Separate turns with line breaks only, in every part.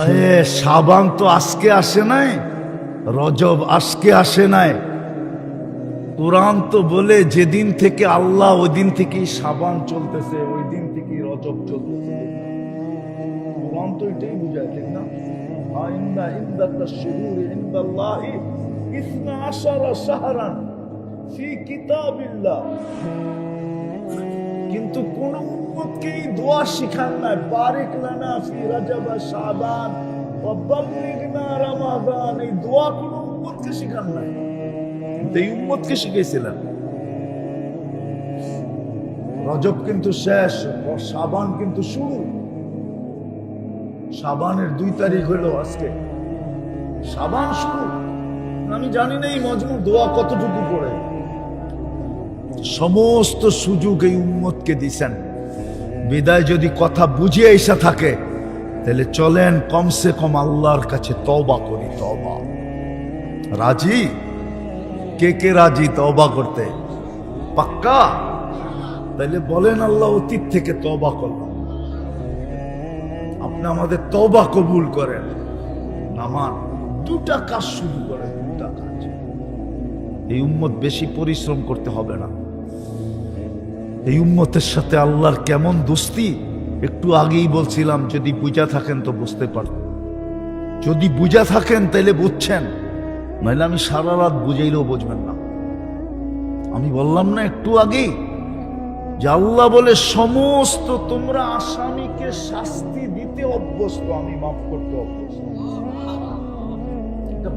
আরে, সাবান তো আজকে আসে নাই, রজব আজকে আসে নাই। কোরআন তো বলে যেদিন থেকে আল্লাহ ওই দিন থেকেই সাবান চলতেছে ওই দিন থেকেই রজব চলতেছে। কোরআন তো এটাই বুঝায়, ঠিক না? ইসনা আশারা শাহরান ফি কিতাবিল্লাহ। কিন্তু কোন উম্মতকেই দোয়া শিখান নাই। বারিক লানা ফি রাজাব শাবান ওয়া বাল্লিগনা রমাদান, এই দোয়া কোন উম্মতকে শিখান নাই। কিন্তু এই উম্মতকে শিখাইছিলেন রজব কিন্তু শেষ ও শাবান কিন্তু শুরু। শাবানের দুই তারিখ হলো আজকে। শাবান শুরু। আমি জানি না এই মজমু দোয়া কতটুকু পড়ে। সমস্ত সুযোগ এই উম্মতকে দিছেন। বিদায় যদি কথা বুঝিয়ে এসে থাকে, তাহলে চলেন কমসে কম আল্লাহর কাছে তবা করি তবা রাজি? কে কে রাজি তবা করতে? পাক্কা? তাহলে বলেন আল্লাহ অতীত থেকে তবা করলাম। আপনি আমাদের তবা কবুল করেন। নামান দুটা কাজ শুরু করেন, দুটা কাজ। এই উম্মত বেশি পরিশ্রম করতে হবে না। এই উম্মতের সাথে আল্লাহর কেমন দোস্তি? একটু আগেই বলছিলাম, যদি বুঝা থাকেন তো বুঝতে পার যদি বুঝা থাকেন তাহলে বুঝছেন। নাহলে আমি সারা রাত বুঝাইলেও বুঝবেন না। আমি বললাম না একটু আগেই যে আল্লাহ বলে, সমস্ত তোমরা আসামিকে শাস্তি দিতে অভ্যস্ত, আমি মাফ করতে অভ্যস্ত।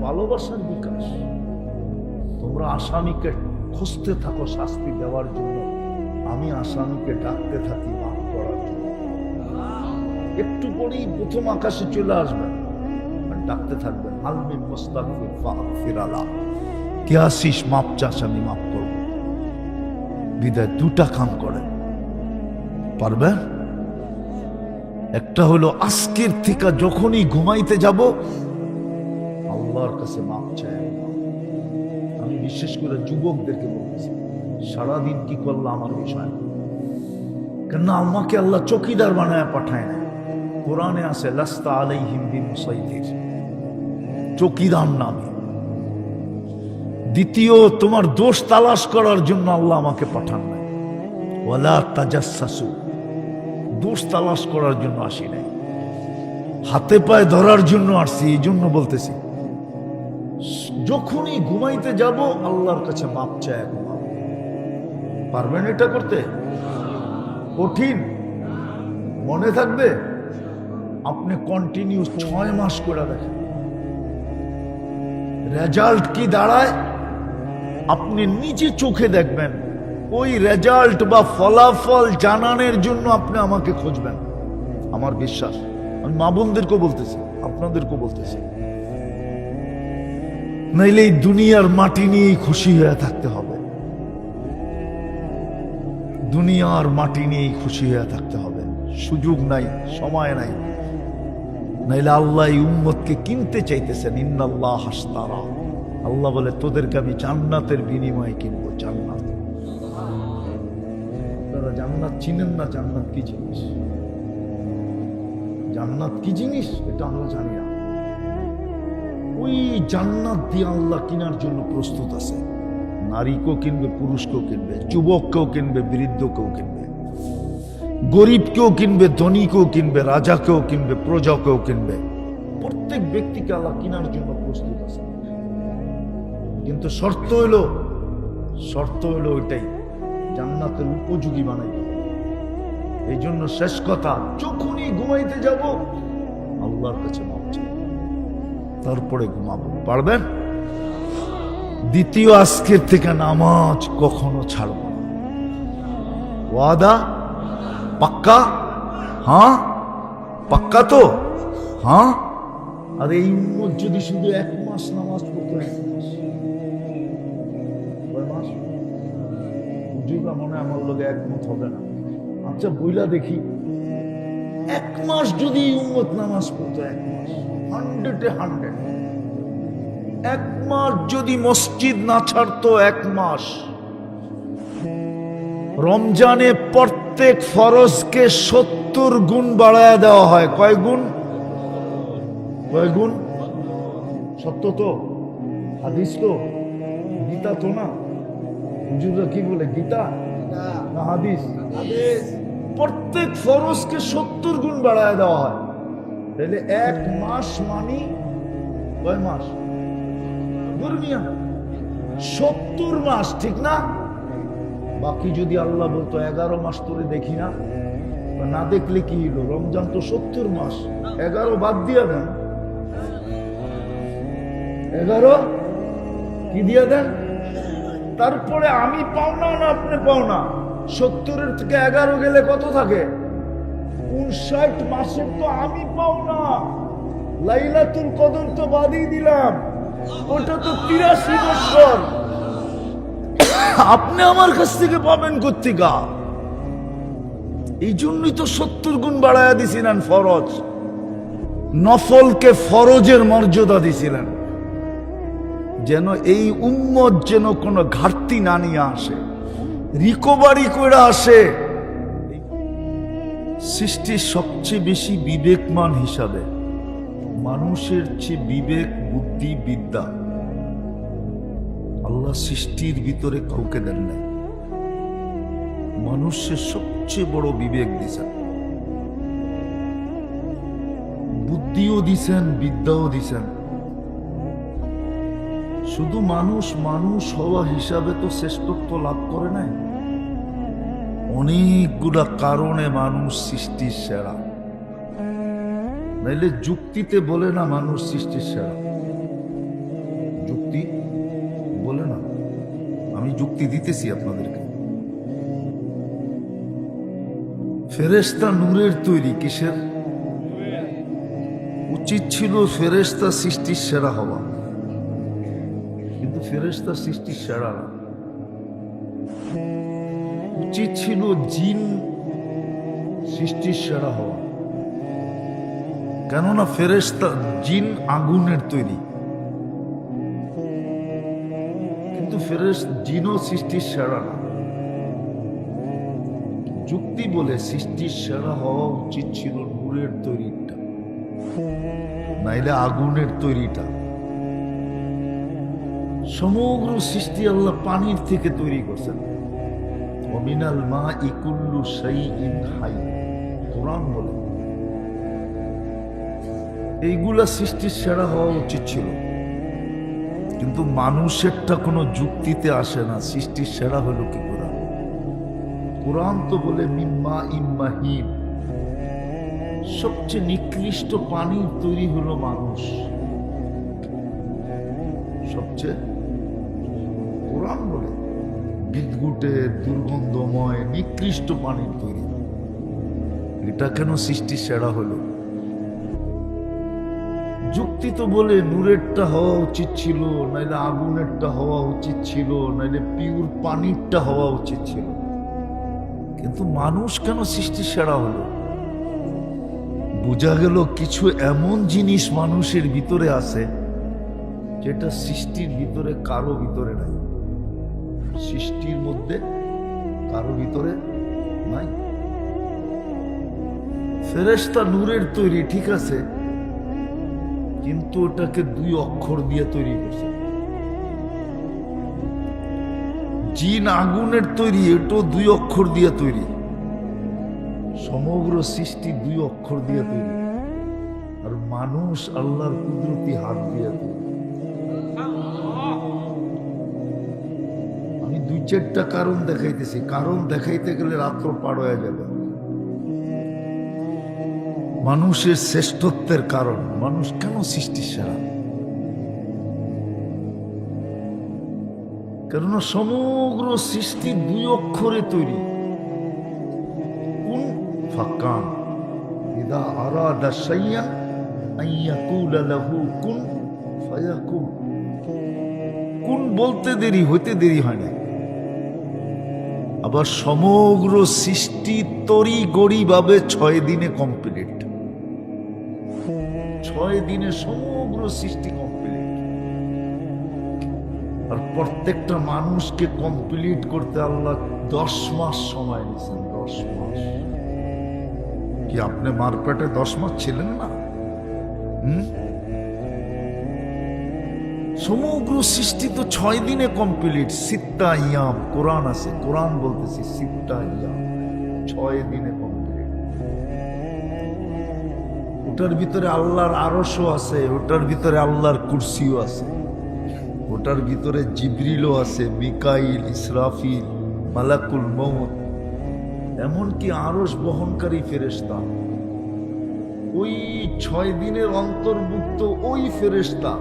ভালোবাসার বিকাশ। তোমরা আসামিকে খুঁজতে থাকো শাস্তি দেওয়ার জন্য। আমি আসামিকে ডাকতে থাকি মাফ করার জন্য। একটু পরেই প্রথম আকাশে চলে আসবেন ডাকতে থাকবেন আলমি মোস্তাকফির ফাকফির আলা কে আসিস? মাপ চাস, আমি মাফ করব। বিদায়, দুটা কাম করেন পারবেন একটা হলো, আজকের থেকে যখনই ঘুমাইতে যাব, আল্লাহর কাছে মাপ চাই আমি বিশেষ করে যুবকদেরকে বলতেছি সারাদিন কি করল আমার বিষয়? কেননা আমাকে আল্লাহ চকিদার বানায় পাঠায় না কোরআনে আছে, লাস্তা আলাই হিন্দি মুসাইদির চকিদার নামে। দ্বিতীয়, তোমার দোষ তালাশ করার জন্য আল্লাহ আমাকে পাঠান নাই। ওয়ালা তাজাসু দোষ তালাশ করার জন্য আসি নাই। হাতে পায়ে ধরার জন্য আসছি এই জন্য বলতেছি। যখনই ঘুমাইতে যাব, আল্লাহর কাছে মাপ চায় পারবেন এটা করতে? কঠিন। মনে থাকবে? আপনি কন্টিনিউ ছয় মাস করে দেখেন। রেজাল্ট কি দাঁড়ায়? আপনি নিজে চোখে দেখবেন। ওই রেজাল্ট বা ফলাফল জানানোর জন্য আপনি আমাকে খুঁজবেন। আমার বিশ্বাস। আমি মা বোনদেরকেও বলতেছি, আপনাদেরকেও বলতেছি। নাইলে এই দুনিয়ার মাটি নিয়েই খুশি হয়ে থাকতে হবে। দুনিয়ার মাটি নিয়েই খুশি হয়ে থাকতে হবে। সুযোগ নাই, সময় নাই। নাইলে আল্লাহ উম্মতকে কিনতে চাইতেছেন, ইন্নাল্লাহ হাসতারা। আল্লাহ বলে, তোদেরকে আমি জান্নাতের বিনিময়ে কিনবো, জান্নাত। জান্নাত চিনেন না, জান্নাত কি জিনিস? জান্নাত কি জিনিস? এটা আমরা জানি না। ওই জান্নাত দিয়ে আল্লাহ কেনার জন্য প্রস্তুত আছে নারীকেও কিনবে, পুরুষকেও কিনবে, যুবককেও কিনবে, বৃদ্ধকেও কিনবে, গরিবকেও কিনবে, ধনীকেও কিনবে, রাজাকেও কিনবে, প্রজাকেও কিনবে। প্রত্যেক ব্যক্তিকে আল্লাহ কেনার জন্য প্রস্তুত আছে। কিন্তু শর্ত হলো শর্ত হইল ওইটাই, জান্নাতের উপযোগী বানাইতে এই জন্য শেষ কথা, যখনই ঘুমাইতে যাব, আল্লাহর কাছে মাপ তারপরে ঘুমাবো। পারবেন? দ্বিতীয় আজকের থেকে নামাজ কখনো ছাড়ব ওয়াদা? পাক্কা? হ্যাঁ? পাক্কা তো? হ্যাঁ? আর এই উম্মত যদি শুধু এক মাস নামাজ পড়তো, এক মাস। হুজুররা মনে আমার লোকে একমত হবে না। আচ্ছা বইলা দেখি। এক মাস যদি এই উম্মত নামাজ পড়তো, এক মাস। হান্ড্রেডে হান্ড্রেড। এক মাস যদি মসজিদ না ছাড়তো এক মাস। রমজানে প্রত্যেক ফরজকে সত্তর গুণ বাড়ায় দেওয়া হয়। কয় গুণ? কয় গুণ? সত্য তো? হাদিস তো? গীতা তো না? হুজুররা কি বলে গীতা? না হাদিস। প্রত্যেক ফরজকে সত্তর গুণ বাড়ায় দেওয়া হয়। তাহলে এক মাস মানি কয় মাস? দুর্মিয়া সত্তর মাস, ঠিক না? বাকি যদি আল্লাহ বলতো এগারো মাস তোরে দেখি না না দেখলে কি হলো রমজান তো সত্তর মাস। এগারো বাদ দিয়ে দেন। এগারো? কি দিয়ে দেন? তারপরে আমি পাওনা না আপনি পাওনা সত্তরের থেকে এগারো গেলে কত থাকে? উনষাট মাসের তো আমি পাওনা লাইলাতুল কদর তো বাদই দিলাম। ওটা তো তিরাশি বছর। আপনি আমার কাছ থেকে পাবেন কর্তিকা। এই জন্যই তো সত্তর গুণ বাড়াইয়া দিছিলেন ফরজ। নফলকে ফরজের মর্যাদা দিছিলেন। যেন এই উম্মত যেন কোনো ঘাটতি না নিয়ে আসে। রিকভারি করে আসে। সৃষ্টির সবচেয়ে বেশি বিবেকমান হিসাবে। মানুষের চেয়ে বিবেক, বুদ্ধি, বিদ্যা। আল্লাহ সৃষ্টির ভিতরে কাউকে দেন নাই। মানুষের সবচেয়ে বড় বিবেক দিছেন। বুদ্ধিও দিছেন, বিদ্যাও দিছেন। শুধু মানুষ মানুষ হওয়া হিসাবে তো শ্রেষ্ঠত্ব লাভ করে নাই। অনেকগুলা কারণে মানুষ সৃষ্টির সেরা। নাইলে যুক্তিতে বলে না মানুষ সৃষ্টির সেরা। যুক্তি বলে না। আমি যুক্তি দিতেছি আপনাদেরকে। ফেরেস্তা নূরের তৈরি কিসের? উচিত ছিল ফেরেস্তা সৃষ্টির সেরা হওয়া। কিন্তু ফেরেস্তা সৃষ্টির সেরা না। উচিত ছিল জিন সৃষ্টির সেরা হওয়া। কেননা ফেরেস্তা জিন আগুনের তৈরি। কিন্তু ফেরেস জিনও সৃষ্টির সেরা না। যুক্তি বলে সৃষ্টির সেরা হওয়া উচিত ছিল নূরের তৈরিটা, নাইলে আগুনের তৈরিটা। সমগ্র সৃষ্টি আল্লাহ পানির থেকে তৈরি করছেন। অমিনাল মা ইকুল্লু সাই ইন হাই, কোরআন বলে এইগুলা সৃষ্টির সেরা হওয়া উচিত ছিল। কিন্তু মানুষেরটা কোনো যুক্তিতে আসে না, সৃষ্টির সেরা হলো কি কোরআন? কোরআন তো বলে, মিম্মা ইম্মাহিন সবচেয়ে নিকৃষ্ট পানির তৈরি হলো মানুষ। সবচেয়ে কোরআন বলে বিদ্যুটে দুর্গন্ধময়, নিকৃষ্ট পানির তৈরি। এটা কেন সৃষ্টির সেরা হলো? যুক্তি তো বলে নূরেরটা হওয়া উচিত ছিল, নাইলে আগুনেরটা হওয়া উচিত ছিল, নাইলে পিওর পানিরটা হওয়া উচিত ছিল। কিন্তু মানুষ কেন সৃষ্টি সেরা হলো? বোঝা গেল কিছু এমন জিনিস মানুষের ভিতরে আছে, যেটা সৃষ্টির ভিতরে কারও ভিতরে নাই। সৃষ্টির মধ্যে কারও ভিতরে নাই। ফেরেস্তা নূরের তৈরি, ঠিক আছে কিন্তু ওটাকে দুই অক্ষর দিয়ে তৈরি করছে। জিন আগুনের তৈরি, এটাও দুই অক্ষর দিয়ে তৈরি। সমগ্র সৃষ্টি দুই অক্ষর দিয়ে তৈরি। আর মানুষ আল্লাহর কুদরতি হাত দিয়ে তৈরি। আমি দুই চারটা কারণ দেখাইতেছি। কারণ দেখাইতে গেলে রাত্র পার হয়ে যাবে। মানুষের শ্রেষ্ঠত্বের কারণ। মানুষ কেন সৃষ্টি সেরা? কেননা সমগ্র সৃষ্টি দুই অক্ষরে তৈরি। কোন লাহু কুন কোন বলতে দেরি, হইতে দেরি হয় না আবার সমগ্র সৃষ্টি তরি গড়ি ভাবে ছয় দিনে কমপ্লিট। ছয় দিনে সমগ্র সৃষ্টি কমপ্লিট আর প্রত্যেকটা মানুষকে কমপ্লিট করতে আল্লাহ দশ মাস সময় নিয়েছেন দশ মাস। কি আপনি মারপেটে দশ মাস ছিলেন না? হুম? সমগ্র সৃষ্টি তো ছয় দিনে কমপ্লিট সিত্তা ইয়াম, কোরআন আছে, কোরআন বলতেছি সিত্তা ইয়াম। ছয় দিনে ওটার ভিতরে আল্লাহর আরশও আছে, ওটার ভিতরে আল্লাহর কুরসিও আছে, ওটার ভিতরে জিবরিলও আছে, মিকাইল, ইসরাফিল, মালাকুল মৌত এমনকি আরস বহনকারী ফেরেস্তা ওই ছয় দিনের অন্তর্ভুক্ত ওই ফেরেস্তা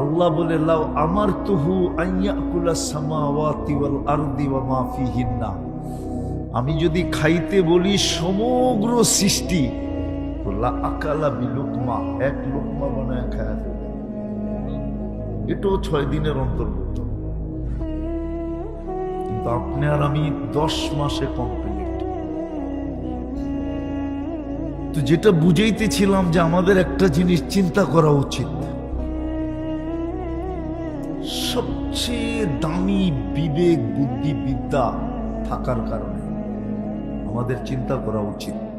আল্লাহ বলে লাও আমার তুহু আইয়াকুলা সামাওয়াতি ওয়াল আরদি ওয়া মা ফিহিন্না। আমি যদি খাইতে বলি সমগ্র সৃষ্টি লা আকালা এক এটাও ছয় দিনের অন্তর্ভুক্ত আমি দশ মাসে কমপ্লিট তো যেটা বুঝাইতেছিলাম যে আমাদের একটা জিনিস চিন্তা করা উচিত। সবচেয়ে দামি বিবেক বুদ্ধি বিদ্যা থাকার কারণে আমাদের চিন্তা করা উচিত।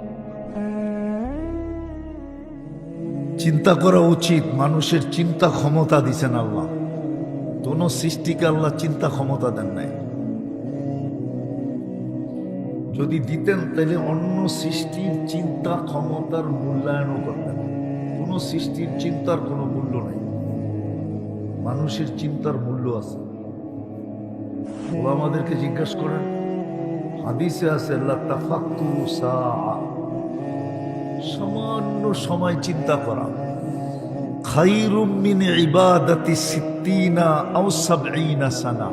চিন্তা করা উচিত, মানুষের চিন্তা ক্ষমতা দিছেন আল্লাহ। কোন সৃষ্টিকে আল্লাহ চিন্তা ক্ষমতা দেন নাই। যদি দিতেন, তাহলে অন্য সৃষ্টির চিন্তা ক্ষমতার মূল্যায়নও করতেন। কোন সৃষ্টির চিন্তার কোনো মূল্য নাই। মানুষের চিন্তার মূল্য আছে। ও আমাদেরকে জিজ্ঞাসা করেন, হাদিসে আছে সামান্য সময় চিন্তা করা। খাইরুম মিন ইবাদাতি সিত্তিনা আও সাবঈনা সানা।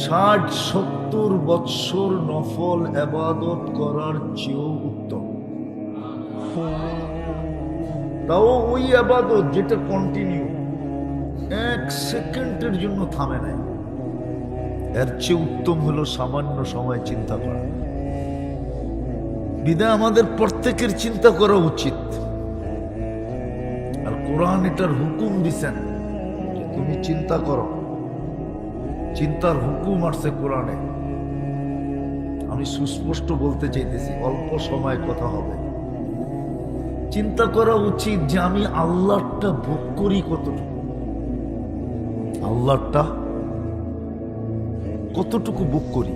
ষাট, সত্তর বৎসর নফল এবাদত করার চেয়েও উত্তম। তাও ওই আবাদত যেটা কন্টিনিউ এক সেকেন্ডের জন্য থামে নাই। এর চেয়ে উত্তম হলো সামান্য সময় চিন্তা করা। বিদায় আমাদের প্রত্যেকের চিন্তা করা উচিত। কোরআন এটার হুকুম দিছেন তুমি চিন্তা করো। চিন্তার হুকুম আসছে কোরআনে। আমি সুস্পষ্ট বলতে চাইতেছি, অল্প সময় কথা হবে। চিন্তা করা উচিত যে আমি আল্লাহটা ভোগ করি কতটুকু। আল্লাহটা কতটুকু ভোগ করি।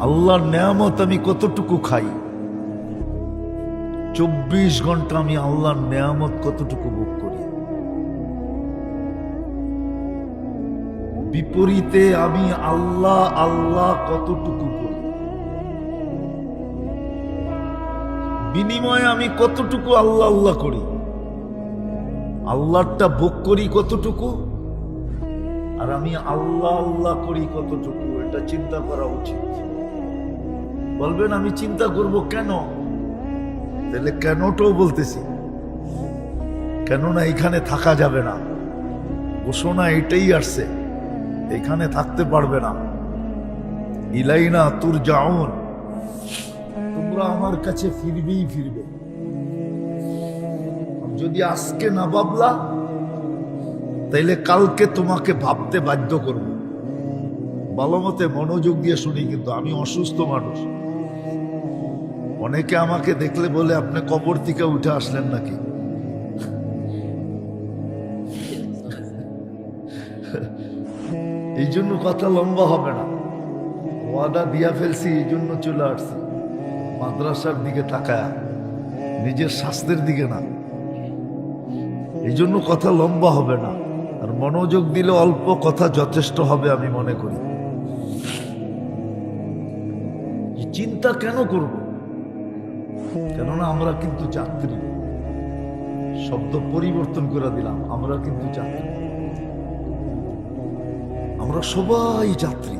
আল্লাহর নেয়ামত আমি কতটুকু খাই। চব্বিশ ঘণ্টা আমি আল্লাহর নেয়ামত কতটুকু ভোগ করি? বিপরীতে আমি আল্লাহ আল্লাহ কতটুকু করি? বিনিময়ে আমি কতটুকু আল্লাহ আল্লাহ করি? আল্লাহটা ভোগ করি কতটুকু? আর আমি আল্লাহ আল্লাহ করি কতটুকু? এটা চিন্তা করা উচিত। বলবেন, আমি চিন্তা করব কেন? তাহলে কেনটাও বলতেছি? কেননা এখানে থাকা যাবে না। ঘোষণা এটাই আসছে এখানে থাকতে পারবে না। ইলাইনা তুর যাউন তোমরা আমার কাছে ফিরবেই ফিরবে। যদি আজকে না ভাবলা, তাইলে কালকে তোমাকে ভাবতে বাধ্য করব। ভালো মতে মনোযোগ দিয়ে শুনি, কিন্তু আমি অসুস্থ মানুষ। অনেকে আমাকে দেখলে বলে, আপনি কবর থেকে উঠে আসলেন নাকি? এই জন্য কথা লম্বা হবে না। ওয়াদা দিয়া ফেলছি, এই জন্য চলে আসছি। মাদ্রাসার দিকে তাকায়া, নিজের স্বাস্থ্যের দিকে না। এই জন্য কথা লম্বা হবে না, আর মনোযোগ দিলে অল্প কথা যথেষ্ট হবে আমি মনে করি। চিন্তা কেন করব? কেননা আমরা কিন্তু যাত্রী। শব্দ পরিবর্তন করে দিলাম, আমরা কিন্তু যাত্রী। আমরা সবাই যাত্রী।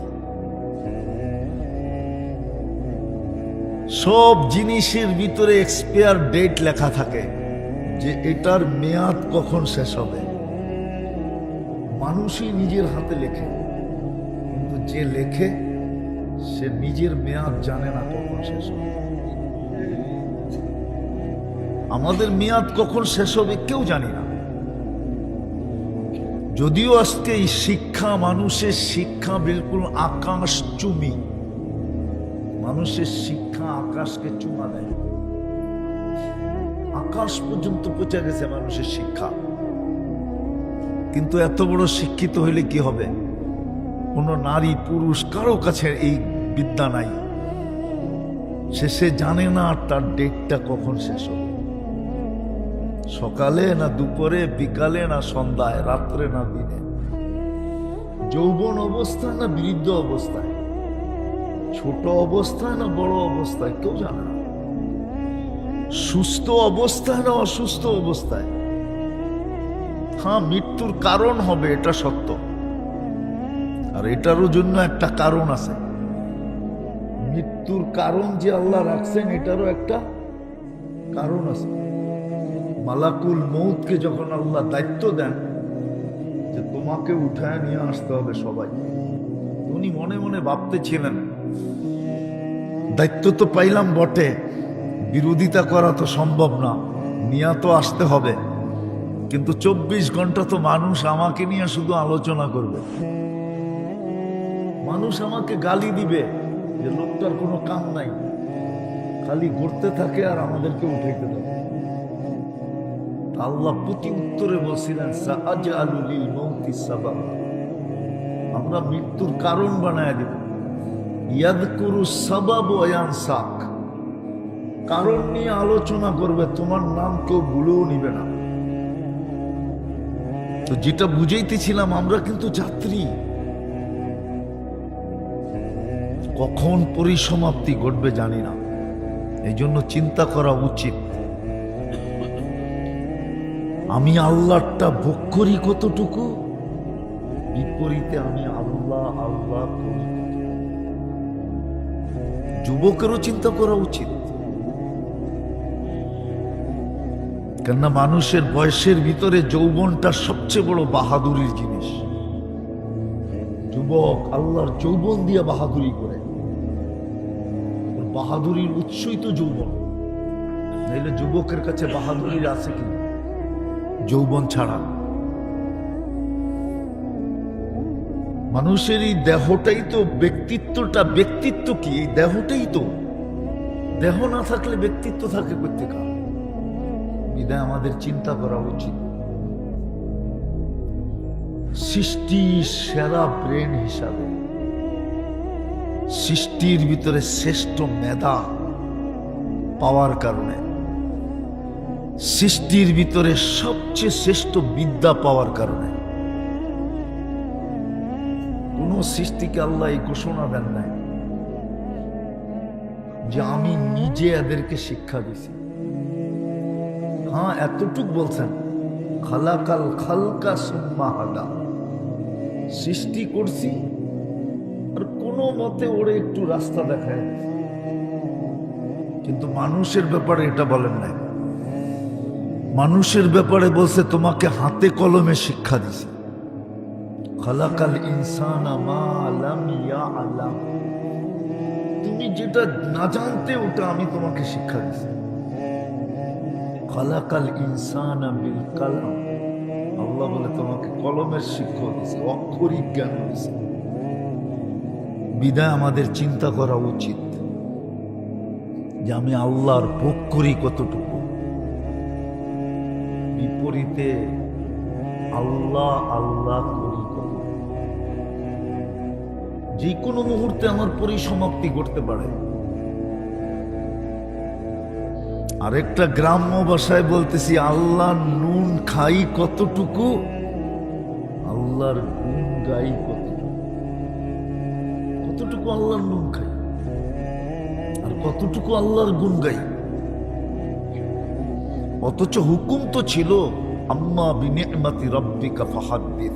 সব জিনিসের ভিতরে এক্সপায়ার ডেট লেখা থাকে যে এটার মেয়াদ কখন শেষ হবে। মানুষই নিজের হাতে লেখে, কিন্তু যে লেখে, সে নিজের মেয়াদ জানে না কখন শেষ হবে। আমাদের মেয়াদ কখন শেষ হবে কেউ জানি না। যদিও আজকে এই শিক্ষা মানুষের শিক্ষা বিলকুল আকাশ চুমি। মানুষের শিক্ষা আকাশকে চুমা দেয়। আকাশ পর্যন্ত পৌঁছে গেছে মানুষের শিক্ষা। কিন্তু এত বড় শিক্ষিত হইলে কি হবে? কোনো নারী, পুরুষ কারও কাছে এই বিদ্যা নাই। শেষে জানে না তার ডেটটা কখন শেষ হবে। সকালে না দুপুরে, বিকালে না সন্ধ্যায়, রাত্রে না দিনে? যৌবন অবস্থায় না বৃদ্ধ অবস্থায়? ছোট অবস্থায় না বড় অবস্থায়? কেউ জানে না। সুস্থ অবস্থায় না অসুস্থ অবস্থায়? হ্যাঁ মৃত্যুর কারণ হবে, এটা সত্য। আর এটারও জন্য একটা কারণ আছে। মৃত্যুর কারণ যে আল্লাহ রাখছেন, এটারও একটা কারণ আছে। মালাকুল মৌতকে যখন আল্লাহ দায়িত্ব দেন, যে তোমাকে উঠায় নিয়ে আসতে হবে সবাই। উনি মনে মনে ভাবতেছিলেন, দায়িত্ব তো পাইলাম বটে, বিরোধিতা করা তো সম্ভব না, নিয়া তো আসতে হবে। কিন্তু চব্বিশ ঘণ্টা তো মানুষ আমাকে নিয়ে শুধু আলোচনা করবে। মানুষ আমাকে গালি দিবে, যে লোকটার কোনো কাম নাই। খালি ঘুরতে থাকে আর আমাদেরকে উঠাইতে থাকে আল্লাহ প্রতি উত্তরে বলছিলেন আমরা মৃত্যুর কারণ বানায় দিব। ইয়াদকুরু সাবাব কারণ নিয়ে আলোচনা করবে, তোমার নাম কেউ ভুলেও নিবে না। তো যেটা বুঝাইতেছিলাম, আমরা কিন্তু যাত্রী। কখন পরিসমাপ্তি ঘটবে জানি না। এই জন্য চিন্তা করা উচিত। আমি আল্লাহটা ভোগ করি কতটুকু? বিপরীতে আমি আল্লাহ আল্লাহ করি যুবকেরও চিন্তা করা উচিত। কেননা মানুষের বয়সের ভিতরে যৌবনটা সবচেয়ে বড় বাহাদুরির জিনিস। যুবক আল্লাহর যৌবন দিয়ে বাহাদুরি করে। বাহাদুরির উৎসই তো যৌবন। যুবকের কাছে বাহাদুরির আছে কি যৌবন ছাড়া। মানুষের এই দেহটাই তো ব্যক্তিত্বটা, ব্যক্তিত্ব কি? এই দেহটাই তো। দেহ না থাকলে ব্যক্তিত্ব থাকে প্রত্যেকা বিদায় আমাদের চিন্তা করা উচিত। সৃষ্টি সেরা ব্রেন হিসাবে। সৃষ্টির ভিতরে শ্রেষ্ঠ মেধা পাওয়ার কারণে। সৃষ্টির ভিতরে সবচেয়ে শ্রেষ্ঠ বিদ্যা পাওয়ার কারণে। কোন সৃষ্টিকে আল্লাহ এই ঘোষণা দেন নাই যে আমি নিজে এদেরকে শিক্ষা দিছি। হ্যাঁ এতটুক বলছেন, খালাকাল খালকা সুম্মা হাদা। সৃষ্টি করছি, আর কোনো মতে ওরে একটু রাস্তা দেখায় কিন্তু মানুষের ব্যাপারে এটা বলেন নাই। মানুষের ব্যাপারে বলছে, তোমাকে হাতে কলমে শিক্ষা দিছে। খালাকাল ইনসান তুমি যেটা না জানতে, ওটা আমি তোমাকে শিক্ষা দিছি। খালাকাল ইনসান বিল কালাম। আল্লাহ বলে, তোমাকে কলমের শিক্ষা দিছে অক্ষরিক জ্ঞান দিছে। বিদায়, আমাদের চিন্তা করা উচিত যে আমি আল্লাহর ভোগ করি কতটুকু। বিপরীতে আল্লাহ আল্লাহ করি যে কোনো মুহূর্তে আমার পরিসমাপ্তি ঘটতে পারে। আরেকটা গ্রাম্য ভাষায় বলতেছি আল্লাহ নুন খাই কতটুকু, আল্লাহর গুণ গাই কতটুকু। কতটুকু আল্লাহর নুন খাই, আর কতটুকু আল্লাহর গুণ গাই। অথচ হুকুম তো ছিল, আম্মা বিনিমাতি রব্বিকা ফাহাদ্দিস।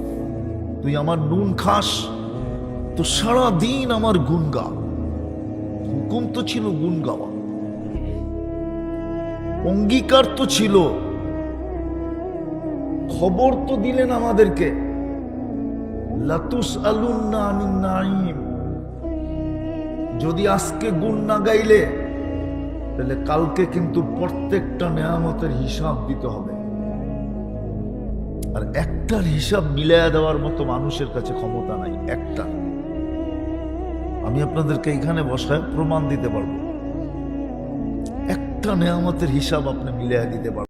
তুই আমার নুন খাস, তো সারা দিন আমার গুণ গা। হুকুম তো ছিল গুণ গাওয়া। অঙ্গীকার তো ছিল। খবর তো দিলেন আমাদেরকে। লাতুস আনিন নাঈম। যদি আজকে গুণ না গাইলে তাহলে কালকে কিন্তু প্রত্যেকটা নেয়ামতের হিসাব দিতে হবে। আর একটার হিসাব মিলাইয়া দেওয়ার মতো মানুষের কাছে ক্ষমতা নাই, একটা। আমি আপনাদেরকে এখানে বসায় প্রমাণ দিতে পারব। একটা নেয়ামতের হিসাব আপনি মিলাইয়া দিতে পারবেন।